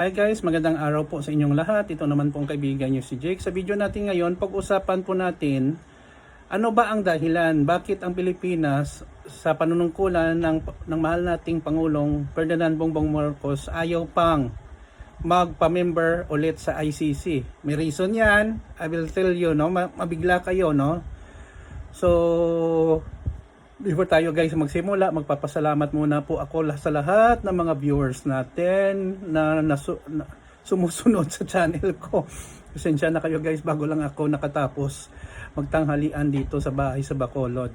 Hi guys, magandang araw po sa inyong lahat. Ito naman po ang kaibigan niyo si Jake. Sa video natin ngayon, pag-usapan po natin ano ba ang dahilan bakit ang Pilipinas sa panunungkulan ng, ng mahal nating Pangulong Ferdinand Bongbong Marcos ayaw pang magpa-member ulit sa ICC. May reason yan. I will tell you, no? Ma- Mabigla kayo, no? So, before tayo guys magsimula, magpapasalamat muna po ako sa lahat ng mga viewers natin na, nasu- na sumusunod sa channel ko. Pasensya na kayo guys, bago lang ako nakatapos magtanghalian dito sa bahay sa Bacolod.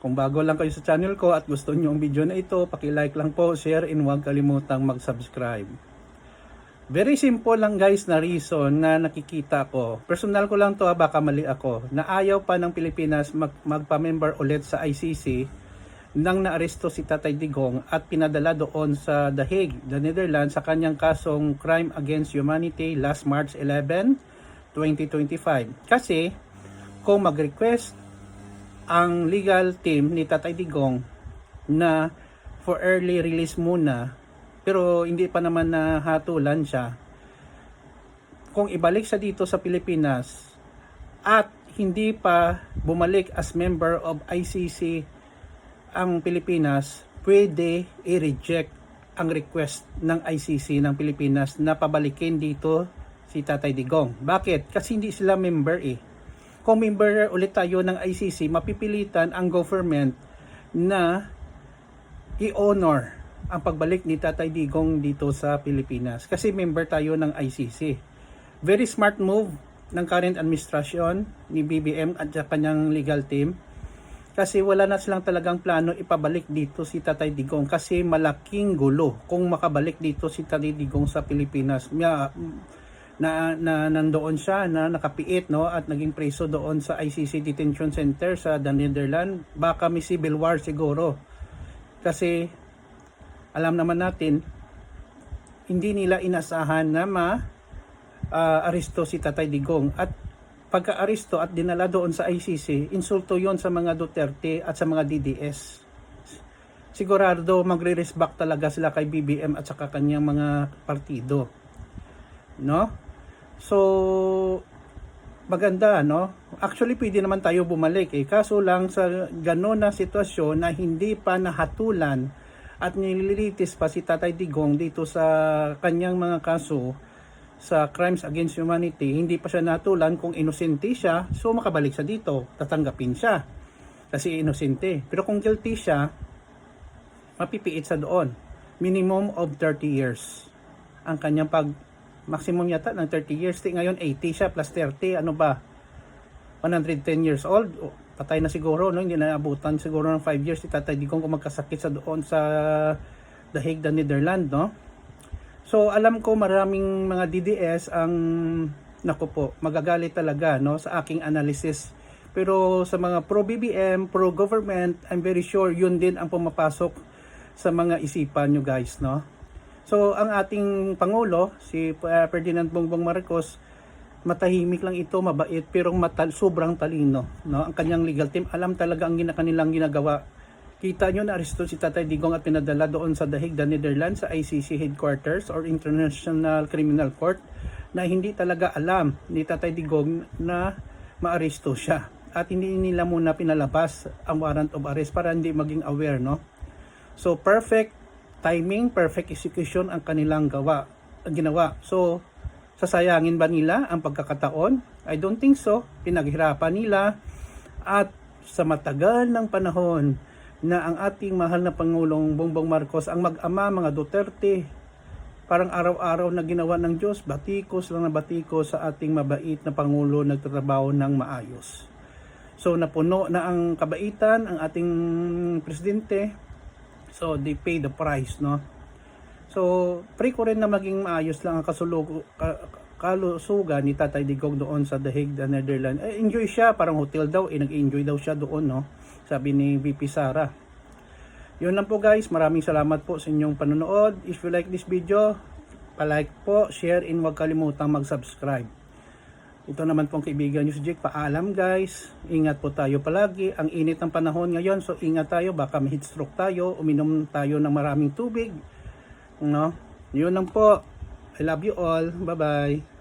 Kung bago lang kayo sa channel ko at gusto niyo ang video na ito, paki-like lang po, share, and huwag kalimutang mag-subscribe. Very simple lang guys na reason na nakikita ko. Personal ko lang to ha, baka mali ako. Na ayaw pa ng Pilipinas mag, magpa-member ulit sa ICC nang naaresto si Tatay Digong at pinadala doon sa The Hague, the Netherlands sa kanyang kasong Crime Against Humanity last March 11, 2025. Kasi kung mag-request ang legal team ni Tatay Digong na for early release muna pero hindi pa naman nahatulan siya kung ibalik siya dito sa Pilipinas at hindi pa bumalik as member of ICC ang Pilipinas pwede i-reject ang request ng ICC ng Pilipinas na pabalikin dito si Tatay Digong. Bakit? Kasi hindi sila member eh. Kung member ulit tayo ng ICC, mapipilitan ang government na i-honor ang pagbalik ni Tatay Digong dito sa Pilipinas. Kasi member tayo ng ICC. Very smart move ng current administration ni BBM at sa kanyang legal team. Kasi wala na silang talagang plano ipabalik dito si Tatay Digong. Kasi malaking gulo kung makabalik dito si Tatay Digong sa Pilipinas. May, na, na nandoon siya na nakapiit no? At naging preso doon sa ICC Detention Center sa the Netherlands. Baka may civil war siguro. Kasi alam naman natin hindi nila inasahan na ma ah, si Tatay Digong. At pagka-aresto at dinala doon sa ICC insulto yon sa mga Duterte at sa mga DDS sigurado magre-race back talaga sila kay BBM at saka kanyang mga partido. No? So maganda no? Actually pwede naman tayo bumalik eh. Kaso lang sa gano'n na sitwasyon na hindi pa nahatulan at nililitis pa si Tatay Digong dito sa kanyang mga kaso sa crimes against humanity. Hindi pa siya natulan kung inosente siya so makabalik siya dito. Tatanggapin siya kasi inosente. Pero kung guilty siya mapipiit sa doon. Minimum of 30 years ang kanyang pag maximum yata ng 30 years. Di ngayon 80 siya plus 30 ano ba? 110 years old patay na siguro no? Hindi na abutan siguro ng 5 years. Si Tatay Digong kung magkasakit sa doon sa Hague, the Netherlands no? So alam ko maraming mga DDS ang nako po magagalit talaga no? Sa aking analysis. Pero sa mga pro BBM pro government I'm very sure yun din ang pumapasok sa mga isipan nyo guys no? So ang ating pangulo si uh, Ferdinand Bongbong Marcos matahimik lang ito, mabait pero matal sobrang talino, no? Ang kanyang legal team alam talaga ang gina kanilang ginagawa. Kita nyo na aresto si Tatay Digong at pinadala doon sa Hague, the Netherlands sa ICC headquarters or International Criminal Court na hindi talaga alam ni Tatay Digong na maaresto siya at hindi nila muna pinalabas ang warrant of arrest para hindi maging aware no so perfect timing, perfect execution ang kanilang gawa, ginawa. So, sasayangin ba nila ang pagkakataon? I don't think so. Pinaghirapan nila at sa matagal ng panahon na ang ating mahal na Pangulong Bongbong Marcos ang mag-ama mga Duterte parang araw-araw na ginawa ng Diyos, batikos lang na batikos sa ating mabait na Pangulo nagtatrabaho ng maayos. So napuno na ang kabaitan ang ating presidente So they pay the price, no? So pray ko rin na maging maayos lang ang kasulug ka, kalusugan ni Tatay Digong doon sa The Hague, the Netherlands. Eh, enjoy siya, parang hotel daw, eh, nag-enjoy daw siya doon, no? Sabi ni VP Sara. Yun lang po guys, maraming salamat po sa inyong panonood. If you like this video, palike po, share, and huwag kalimutang mag-subscribe. Ito naman pong kaibigan nyo si Jake. Paalam guys. Ingat po tayo palagi. Ang init ng panahon ngayon. So ingat tayo. Baka may heat stroke tayo. Uminom tayo ng maraming tubig. No? Yun lang po. I love you all. Bye-bye.